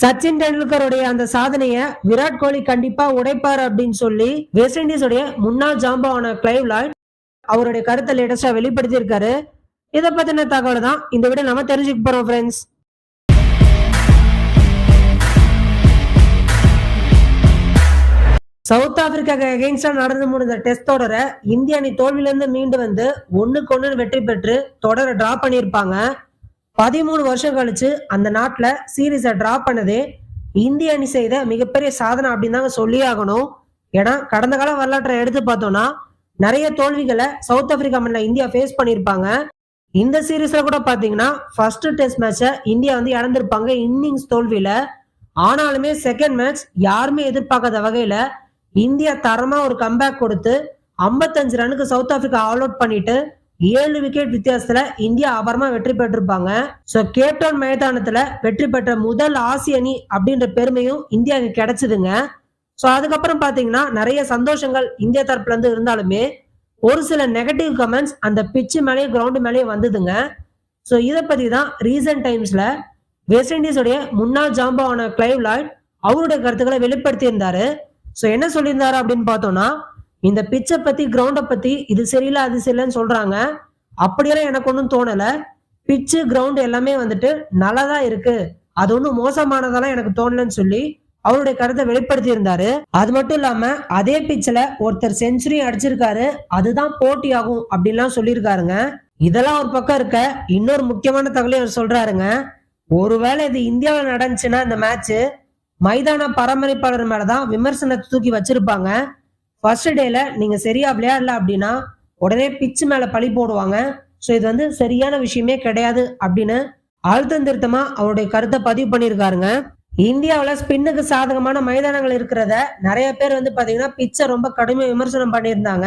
சச்சின் டெண்டுல்கருடைய அந்த சாதனையை விராட் கோலி கண்டிப்பா உடைப்பார் அப்படின்னு சொல்லி வெஸ்ட் இண்டீஸுடைய முன்னாள் ஜாம்பவான கிளைவ் லாய்ட் அவருடைய கருத்தை லேட்டஸ்டா வெளிப்படுத்தியிருக்காரு. இதை பத்தின தகவல் தான் இந்த விட நம்ம தெரிஞ்சுக்க போறோம் ஃப்ரெண்ட்ஸ் சவுத் ஆப்பிரிக்காக்கு எகெயின்ஸ்டா நடந்து முடிந்த டெஸ்ட் தொடரை இந்திய அணி தோல்வியிலிருந்து மீண்டு வந்து ஒன்னுக்கு ஒன்னு வெற்றி பெற்று தொடரை டிரா பண்ணியிருப்பாங்க. பதிமூணு வருஷம் கழிச்சு அந்த நாட்டில் சீரீஸை டிரா பண்ணதே இந்திய அணி செய்த மிகப்பெரிய சாதனை அப்படின்னு தாங்க சொல்லி ஆகணும். ஏன்னா கடந்த கால வரலாற்றை எடுத்து பார்த்தோம்னா நிறைய தோல்விகளை சவுத் ஆப்பிரிக்கா மண்ணில் இந்தியா ஃபேஸ் பண்ணியிருப்பாங்க. இந்த சீரீஸ்ல கூட பார்த்தீங்கன்னா ஃபர்ஸ்ட் டெஸ்ட் மேட்சை இந்தியா வந்து இழந்திருப்பாங்க இன்னிங்ஸ் தோல்வியில. ஆனாலுமே செகண்ட் மேட்ச் யாருமே எதிர்பார்க்காத வகையில இந்தியா தரமா ஒரு கம்பேக் கொடுத்து 55 ரனுக்கு சவுத் ஆப்பிரிக்கா ஆல் அவுட் பண்ணிட்டு ஏழு விக்கெட் வித்தியாசத்துல இந்தியா அபரமா வெற்றி பெற்றிருப்பாங்க. சோ கேப்டவுன் மைதானத்துல வெற்றி பெற்ற முதல் ஆசிய அணி அப்படின்ற பெருமையும் இந்தியாவுக்கு கிடைச்சதுங்க. சோ அதுக்கப்புறம் பாத்தீங்கன்னா நிறைய சந்தோஷங்கள் இந்தியா தரப்புல இருந்து இருந்தாலுமே ஒரு சில நெகட்டிவ் கமெண்ட்ஸ் அந்த பிச்சு மேலேயும் கிரவுண்டு மேலேயும் வந்ததுங்க. ஸோ இதை பத்தி தான் ரீசன்ட் டைம்ஸ்ல வெஸ்ட் இண்டீஸுடைய முன்னாள் ஜாம்பாவான கிளைவ் லாய்ட் அவருடைய கருத்துக்களை வெளிப்படுத்தி இருந்தாரு ஸோ என்ன சொல்லியிருந்தாரு அப்படின்னு பார்த்தோம்னா இந்த பிச்சை பத்தி கிரவுண்டை பத்தி இது சரியில்லை அது சரியில்லைன்னு சொல்றாங்க. அப்படியெல்லாம் எனக்கு ஒன்றும் தோணல. பிச்சு கிரவுண்ட் எல்லாமே வந்துட்டு நல்லா தான் இருக்கு. அது ஒன்றும் மோசமானதெல்லாம் எனக்கு தோணலன்னு சொல்லி அவருடைய கருத்தை வெளிப்படுத்தி இருந்தாரு அது மட்டும் இல்லாம அதே பிச்சில் ஒருத்தர் செஞ்சுரியும் அடிச்சிருக்காரு. அதுதான் போட்டி ஆகும் அப்படின்லாம் சொல்லியிருக்காருங்க. இதெல்லாம் ஒரு பக்கம் இருக்க இன்னொரு முக்கியமான தகவலையும் அவர் சொல்றாருங்க. ஒருவேளை இது இந்தியாவில் நடந்துச்சுன்னா இந்த மேட்ச் மைதான பராமரிப்பாளர் மேலதான் விமர்சனத்தை தூக்கி வச்சிருப்பாங்க. ஃபர்ஸ்ட் டேல நீங்க சரியா விளையாடல அப்படின்னா உடனே பிச்சு மேல பழி போடுவாங்க. ஸோ இது வந்து சரியான விஷயமே கிடையாது அப்படின்னு அழுத்தம் திருத்தமா அவருடைய கருத்தை பதிவு பண்ணியிருக்காருங்க. இந்தியாவில் ஸ்பின்னுக்கு சாதகமான மைதானங்கள் இருக்கிறத நிறைய பேர் வந்து பார்த்தீங்கன்னா பிச்சை ரொம்ப கடுமையாக விமர்சனம் பண்ணியிருந்தாங்க.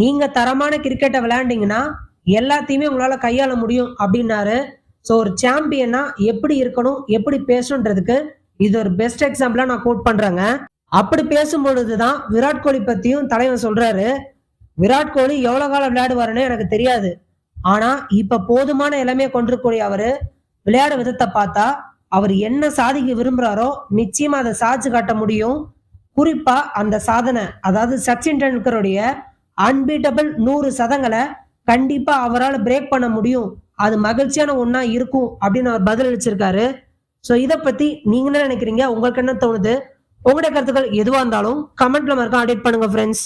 நீங்க தரமான கிரிக்கெட்டை விளையாண்டீங்கன்னா எல்லாத்தையுமே உங்களால கையாள முடியும் அப்படின்னாரு. ஸோ ஒரு சாம்பியனா எப்படி இருக்கணும் எப்படி பேசணுன்றதுக்கு இது ஒரு பெஸ்ட் எக்ஸாம்பிளா நான் கோட் பண்றேங்க. அப்படி பேசும் பொழுதுதான் விராட் கோலி பத்தியும் தலைவன் சொல்றாரு விராட் கோலி எவ்வளவு காலம் விளையாடுவாருன்னு எனக்கு தெரியாது. ஆனா இப்ப போதுமான இளமையை கொண்டிருக்கக்கூடிய அவரு விளையாட விதத்தை பார்த்தா அவர் என்ன சாதிக்க விரும்புறாரோ நிச்சயமா அதை சாதிச்சு காட்ட முடியும். குறிப்பா அந்த சாதனை அதாவது சச்சின் டெண்டுல்கருடைய அன்பீட்டபிள் நூறு சதங்களை கண்டிப்பா அவரால் பிரேக் பண்ண முடியும். அது மகிழ்ச்சியான ஒன்னா இருக்கும் அப்படின்னு அவர் பதிலளிச்சிருக்காரு. ஸோ இதை பத்தி நீங்க என்ன நினைக்கிறீங்க? உங்களுக்கு என்ன தோணுது? உங்களுடைய கருத்துக்கள் எதுவா இருந்தாலும் கமெண்ட்ல மறக்க அப்டேட் பண்ணுங்க ஃப்ரெண்ட்ஸ்